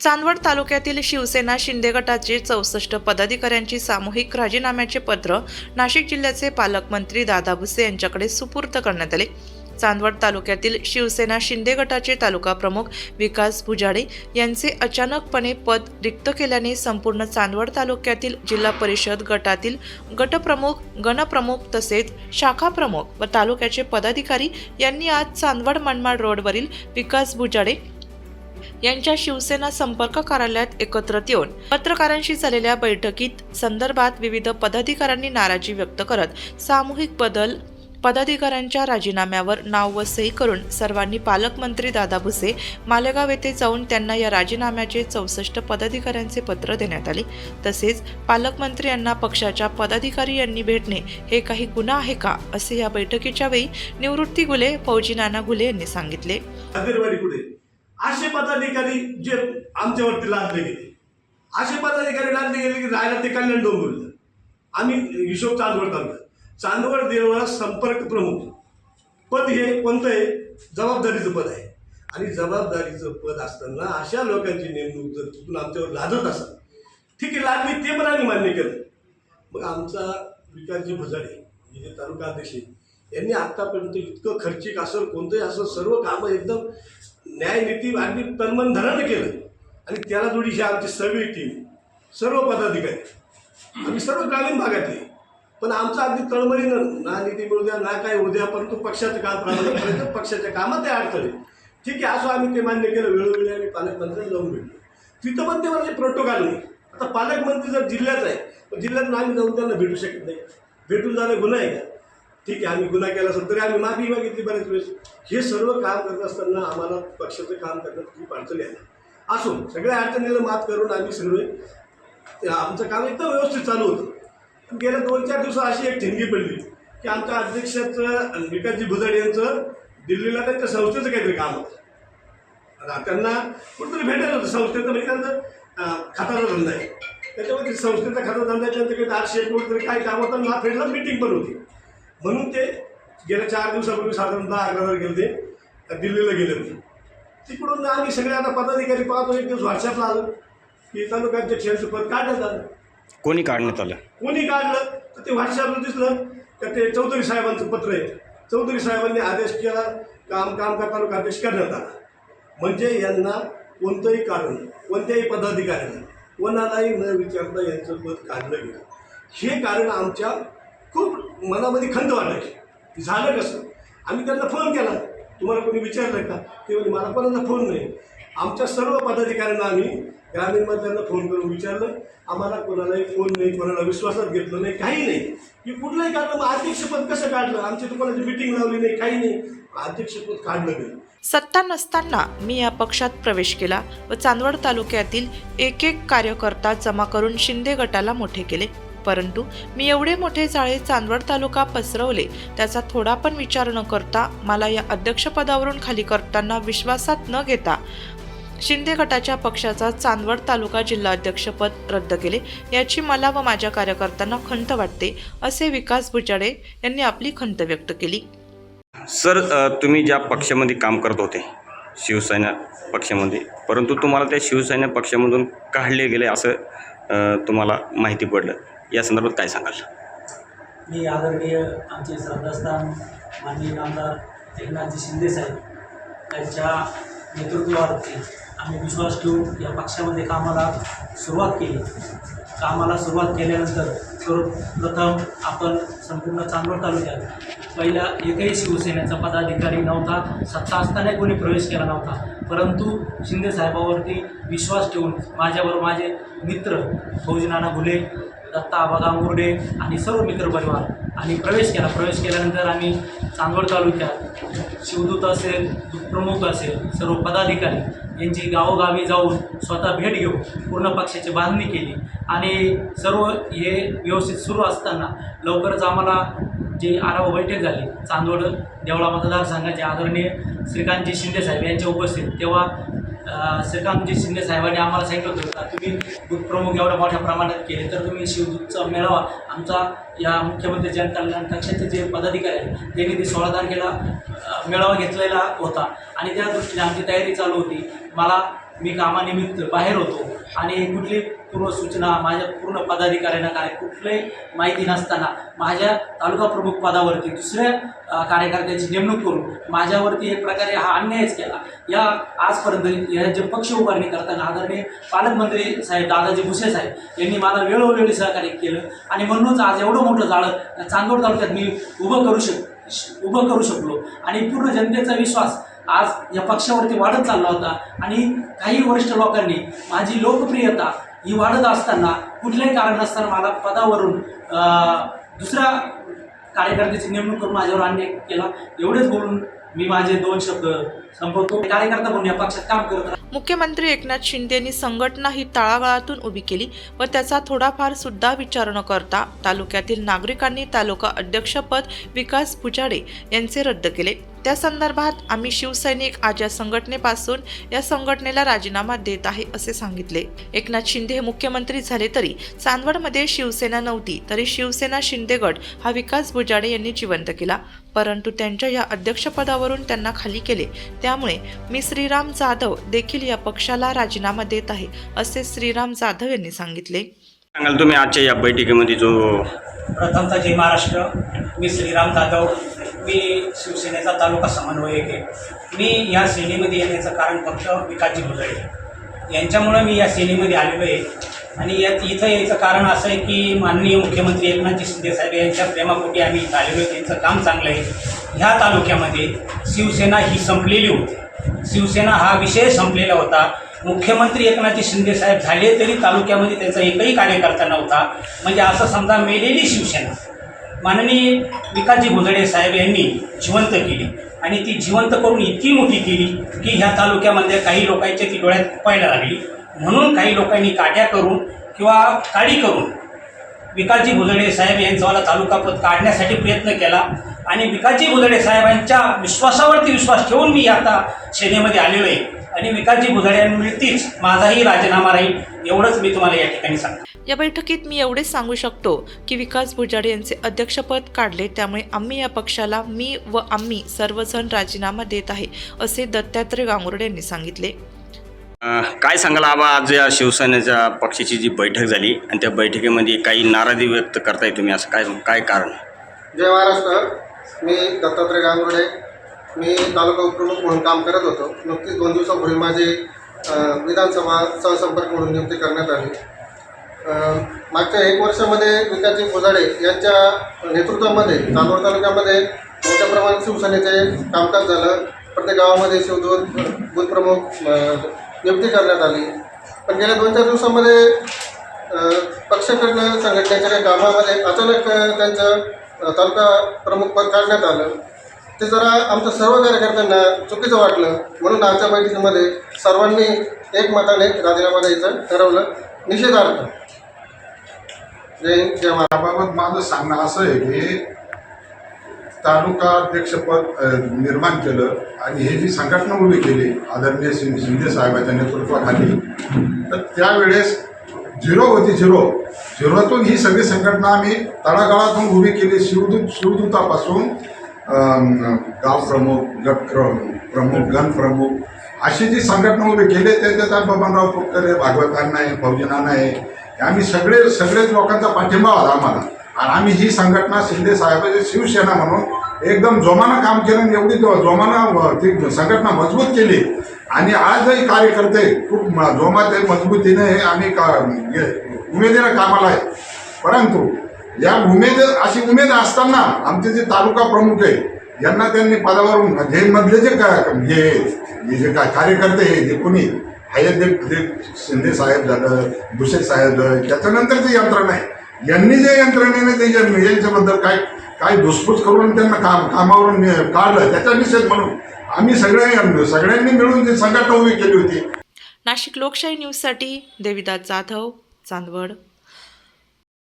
चांदवड तालुक्यातील शिवसेना शिंदे गटाचे चौसष्ट पदाधिकाऱ्यांची सामूहिक राजीनाम्याचे पत्र नाशिक जिल्ह्याचे पालकमंत्री दादा भुसे यांच्याकडे सुपूर्द करण्यात आले. चांदवड तालुक्यातील शिवसेना शिंदे गटाचे तालुका प्रमुख विकास भुजाडे यांचे अचानकपणे पद रिक्त केल्याने संपूर्ण चांदवड तालुक्यातील जिल्हा परिषद गटातील गटप्रमुख गणप्रमुख तसेच शाखा प्रमुख व तालुक्याचे पदाधिकारी यांनी आज चांदवड मनमाड रोडवरील विकास भुजाडे यांच्या शिवसेना संपर्क कार्यालयात एकत्रित येऊन पत्रकारांशी झालेल्या बैठकीत संदर्भात विविध पदाधिकाऱ्यांनी नाराजी व्यक्त करत सामूहिक बदल पदाधिकाऱ्यांच्या राजीनाम्यावर नाव व सही करून सर्वांनी पालकमंत्री दादा भुसे मालेगाव येथे जाऊन त्यांना या राजीनाम्याचे चौसष्ट पदाधिकाऱ्यांचे पत्र देण्यात आले. तसेच पालकमंत्री यांना पक्षाच्या पदाधिकारी यांनी भेटणे हे काही गुन्हा आहे का? असे या बैठकीच्या वेळी निवृत्ती गुले फौजी नाना गुले यांनी सांगितले. असे पदाधिकारी जे आमच्यावरती लादले गेले. असे पदाधिकारी लादले गेले की राहायला ते कल्याण डोंबिवलीला. आम्ही हिशोब चांदवड तालुका चांदवड देवळा संपर्क प्रमुख. पद हे कोणतं आहे? जबाबदारीचं पद आहे. आणि जबाबदारीचं पद असताना अशा लोकांची नेमणूक जर चुकून आमच्यावर लादत असाल ठीक आहे लागली ते पण आम्ही मान्य केलं. मग आमचा विकासजी भजाडे हे जे तालुका अध्यक्ष यांनी आत्तापर्यंत इतकं खर्चिक असं कोणतंही असं सर्व कामं एकदम न्यायनीती अगदी तन्मन धनानं केलं. आणि त्याला जोडीशी आमची सगळी टीम सर्व पदाधिकारी आम्ही सर्व ग्रामीण भागातले. पण आमचं अगदी तळमळीनं ना निधी मिळू द्या ना काय उद्या परंतु पक्षाचं काम प्राधान्य पक्षाच्या कामात ते अडथळे ठीक आहे असं आम्ही ते मान्य केलं वेळोवेळी आम्ही पालकमंत्र्यांना जाऊन भेटलो. तिथं पण ते म्हणजे प्रोटोकॉल नाही आता पालकमंत्री जर जिल्ह्यात आहे जिल्ह्यात जिल्ह्यातून आम्ही जाऊन त्यांना भेटू शकत नाही. भेटून जाणं गुन्हा आहे का? ठीक आहे आम्ही गुन्हा केला असेल तरी आम्ही माफी मागितली बऱ्याच वेळेस. हे सर्व काम करत असताना आम्हाला पक्षाचं काम करण्यात खूप अडचणी आल्या. असो सगळ्या अडचणीला मात करून आम्ही सर्व ते आमचं काम एकदम व्यवस्थित चालू होतं. पण गेल्या दोन चार दिवसात अशी एक ठिणगी पडली की आमच्या अध्यक्षाचं विकासजी भुजाड यांचं दिल्लीला त्यांच्या संस्थेचं काहीतरी काम होतं. त्यांना कुठंतरी भेटायला होतं संस्थेचं म्हणजे त्यांचं खाताचा धंदा आहे. त्याच्यामध्ये संस्थेचा खाता धंदा आहे, त्यांचं काही आठशे कुठंतरी काय काम होतं ना फ्रेंडला मिटिंग पण होती. म्हणून ते गेल्या चार दिवसापूर्वी साधारण दहा अकरा गेले ते दिल्लीला गेले होते. तिकडून आम्ही सगळे आता पदाधिकारी पाहतो एक दिवस व्हॉट्सअपला आलं की तालुकाध्यक्षांचं पद काढण्यात आलं. कोणी काढण्यात आलं? कोणी काढलं? तर ते व्हॉट्सअपला दिसलं का ते चौधरी साहेबांचं पत्र आहे. चौधरी साहेबांनी आदेश केला काम काम का तालुका आदेश करण्यात आला. म्हणजे यांना कोणतंही कारण कोणत्याही पदाधिकाऱ्यांना कोणालाही न विचारता यांचं पद काढलं गेलं. हे कारण आमच्या खूप मनामध्ये खंत वाटायची. झालं कसं? आम्ही त्यांना फोन केला. तुम्हाला कोणी विचारलं का? ते म्हणजे मला कोणाला फोन नाही. आमच्या सर्व पदाधिकाऱ्यांना आम्ही ग्रामीणमध्ये त्यांना फोन करून विचारलं. आम्हाला कोणालाही फोन नाही कोणाला विश्वासात घेतलं नाही काही नाही. की कुठलंही काढलं मग अध्यक्षपद कसं काढलं? आमची तुम्हाला मिटिंग लावली नाही काही नाही. अध्यक्षपद काढलं गेलं सत्ता नसताना मी या पक्षात प्रवेश केला व चांदवड तालुक्यातील एक एक कार्यकर्ता जमा करून शिंदे गटाला मोठे केले. परंतु मी एवढे मोठे जाळे चांदवड तालुका पसरवले त्याचा थोडा पण विचार न करता मला या अध्यक्षपदावरून खाली करताना विश्वासात न घेता शिंदे गटाच्या पक्षाचा चांदवड तालुका जिल्हाध्यक्षपद रद्द केले. याची मला व माझ्या कार्यकर्त्यांना खंत वाटते असे विकास भुजाडे यांनी आपली खंत व्यक्त केली. सर तुम्ही ज्या पक्षामध्ये काम करत होते शिवसेना पक्षामध्ये परंतु तुम्हाला त्या शिवसेना पक्षामधून काढले गेले असं तुम्हाला माहिती पडलं. या संदर्भात काय सांगाल? मी आदरणीय आमचे श्रद्धास्थान माननीय आमदार एकनाथजी शिंदे साहेब यांच्या नेतृत्वावरती आम्ही विश्वास ठेवून या पक्षामध्ये कामाला सुरुवात केली. कामाला सुरुवात केल्यानंतर सर्वप्रथम आपण संपूर्ण चांदवड तालुक्यात पहिला एकही शिवसेनेचा पदाधिकारी नव्हता सत्ता असतानाही कोणी प्रवेश केला नव्हता. परंतु शिंदे साहेबावरती विश्वास ठेवून माझ्यावर माझे मित्र फौजनाना घुले दत्ता आबा मुर्डे आणि सर्व मित्रपरिवार आणि प्रवेश केला. प्रवेश केल्यानंतर आम्ही चांदवड तालुक्यात शिवदूत असेल प्रमुख असेल सर्व पदाधिकारी यांची गावोगावी जाऊन स्वतः भेट घेऊन पूर्ण पक्षाची बांधणी केली. आणि सर्व हे व्यवस्थित सुरू असताना लवकरच आम्हाला जी आढावा बैठक झाली चांदवड देवळा मतदारसंघाचे आदरणीय श्रीकांतजी शिंदे साहेब यांच्या उपस्थित तेव्हा श्रीकांतजी शिंदे साहेबांनी आम्हाला सांगितलं होतं का तुम्ही दूध प्रमुख एवढ्या मोठ्या प्रमाणात केले तर तुम्ही शिवदूतचा मेळावा आमचा या मुख्यमंत्री जनकल्याण पक्षाचे जे पदाधिकारी आहेत त्यांनी ते सोळा तारखेला मेळावा घेतलेला होता. आणि त्या दृष्टीने आमची तयारी चालू होती. मला मी कामानिमित्त बाहेर होतो. आणि कुठली पूर्वसूचना माझ्या पूर्ण पदाधिकाऱ्यांना काय कुठलंही माहिती नसताना माझ्या तालुका प्रमुख पदावरती दुसऱ्या कार्यकर्त्यांची नेमणूक करून माझ्यावरती एक प्रकारे हा अन्यायच केला. या आजपर्यंत या जे पक्ष उभारणी करताना आदरणीय पालकमंत्री साहेब दादाजी भुसे साहेब यांनी मला वेळोवेळी सहकार्य केलं आणि म्हणूनच आज एवढं मोठं जाळं चांदोड तालुक्यात मी उभं करू शक उभं करू शकलो. आणि पूर्ण जनतेचा विश्वास आज या पक्षावरती वाढत चालला होता आणि काही वरिष्ठ लोकांनी माझी लोकप्रियता ही वाढत असताना कुठल्याही कारण नसताना मला पदावरून दुसऱ्या कार्यकर्त्याची नेमणूक करून माझ्यावर अन्याय केला. एवढेच बोलून मी माझे दोन शब्द संपवतो. कार्यकर्ता म्हणून या पक्षात काम करत मुख्यमंत्री एकनाथ शिंदे यांनी संघटना ही तळागाळातून उभी केली व त्याचा थोडाफार सुद्धा विचार न करता तालुक्यातील नागरिकांनी तालुका अध्यक्षपद विकास पुजाडे यांचे रद्द केले. त्या संदर्भात आम्ही शिवसैनिक आज या संघटनेपासून या संघटनेला राजीनामा देत आहे असे सांगितले. एकनाथ शिंदे हे मुख्यमंत्री झाले तरी चांदवडमध्ये शिवसेना नव्हती तरी शिवसेना शिंदे गट हा विकास बुजाडे यांनी जिवंत केला. परंतु त्यांच्या या अध्यक्षपदावरून त्यांना खाली केले. त्यामुळे मी श्रीराम जाधव देखील या पक्षाला राजीनामा देत आहे असे श्रीराम जाधव यांनी सांगितले. सांगाल तुम्ही आजच्या या बैठकीमध्ये जो प्रथमतः जय महाराष्ट्र. मी श्रीराम जाधव. मी शिवसेनेचा तालुका समन्वयक आहे. मी या सेनेमध्ये येण्याचं कारण फक्त विकासजी भुजळे यांच्यामुळं मी या सेनेमध्ये आलेलो आहे. आणि यात इथं यायचं कारण असं आहे की माननीय मुख्यमंत्री एकनाथजी शिंदे साहेब यांच्या प्रेमापोटी आम्ही इथं आलेलो आहे. त्यांचं काम चांगलं आहे. ह्या तालुक्यामध्ये शिवसेना ही संपलेली होती. शिवसेना हा विषय संपलेला होता. मुख्यमंत्री एकनाथजी शिंदे साहेब झाले तरी तालुक्यामध्ये त्यांचा एकही कार्यकर्ता नव्हता. म्हणजे असं समजा मेलेली शिवसेना. माननीय विकासजी भुजडे साहेब यांनी जिवंत केली. आणि ती जिवंत करून इतकी मोठी केली की ह्या तालुक्यामध्ये काही लोकांच्या ती डोळ्यात खुपायला लागली. म्हणून काही लोकांनी काट्या करून किंवा काडी करून विकासजी भुजडे साहेब यांचावाला तालुका पद काढण्यासाठी प्रयत्न केला. आणि विकासजी भुजडे साहेबांच्या विश्वासावरती विश्वास ठेवून मी आता सेनेमध्ये आलेलो आहे. आणि विकासजी भुजड्यांवरतीच माझाही राजीनामा राहील एवढंच मी तुम्हाला या ठिकाणी सांगतो. या बैठकीत मी एवढेच सांगू शकतो की विकास भुजाडे यांचे अध्यक्षपद काढले त्यामुळे आम्ही या पक्षाला मी व आम्ही सर्वजण राजीनामा देत आहे असे दत्तात्रय गांगुर्डे यांनी सांगितले. काय सांगाल आबा आज या शिवसेनेच्या पक्षाची जी बैठक झाली आणि त्या बैठकीमध्ये काही नाराजी व्यक्त करताय तुम्ही असं काय काय कारण? जय महाराष्ट्र मी दत्तात्रय गांगुर्डे मी तालुका उपप्रमुख म्हणून काम करत होतो. नुकतीच दोन दिवसापूर्वी माझे विधानसभा सहसंपर्क म्हणून नियुक्ती करण्यात आली. मागच्या एक वर्षामध्ये विकासजी फुजाडे यांच्या नेतृत्वामध्ये चांदोड तालुक्यामध्ये मोठ्या प्रमाणात शिवसेनेचे कामकाज झालं. प्रत्येक गावामध्ये शिवदूत बूथ प्रमुख नियुक्ती करण्यात आली. पण गेल्या दोन चार दिवसामध्ये अ, पक्षकडनं संघटनेच्या गावामध्ये कामामध्ये अचानक त्यांचं तालुका प्रमुख पद काढण्यात आलं. ते जरा आमच्या सर्व कार्यकर्त्यांना चुकीचं वाटलं म्हणून आजच्या बैठकीमध्ये सर्वांनी एकमताने राजीनामा द्यायचं ठरवलं. निषेधार्थ. जय जय माझं सांगणं असं आहे की तालुका अध्यक्षपद निर्माण केलं आणि हे जी संघटना उभी केली आदरणीय शिंदे साहेबांच्या नेतृत्वाखाली तर त्यावेळेस झिरो होती झिरो. झिरोतून ही सगळी संघटना आम्ही तळागाळातून उभी केली शिवदूत शिवदूतापासून. गाव प्रमुख गट प्रमुख गण प्रमुख अशी जी संघटना उभी केली त्याच्यात बबनराव पुटकरे भागवतांना आहे फौजीनाना आहे आम्ही सगळे सगळेच लोकांचा पाठिंबा होता आम्हाला. आणि आम्ही ही संघटना शिंदे साहेबांची शिवसेना म्हणून एकदम जोमानं काम केलं एवढी जोमानं ती संघटना मजबूत केली. आणि आजही कार्यकर्ते खूप जोमात आहे, मजबूतीने आहे आणि का उमेदीनं कामाला आहे. परंतु या उमेद अशी उमेद असताना आमचे जे तालुका प्रमुख आहे यांना त्यांनी पदावरून जे मधले जे हे जे काय कार्यकर्ते हे जे कोणी आहेत जे जे शिंदे साहेब झालं भुसे साहेब झालं त्याच्यानंतर जे यंत्रणा आहे यांनी जे यंत्रणेने ते यांच्याबद्दल काय काय धुसफूस करून त्यांना काम कामावरून काढलं त्याचा निषेध म्हणून आम्ही सगळे सगळ्यांनी मिळून जी संघटना उभी केली होती. नाशिक लोकशाही न्यूजसाठी देविदास जाधव चांदवड.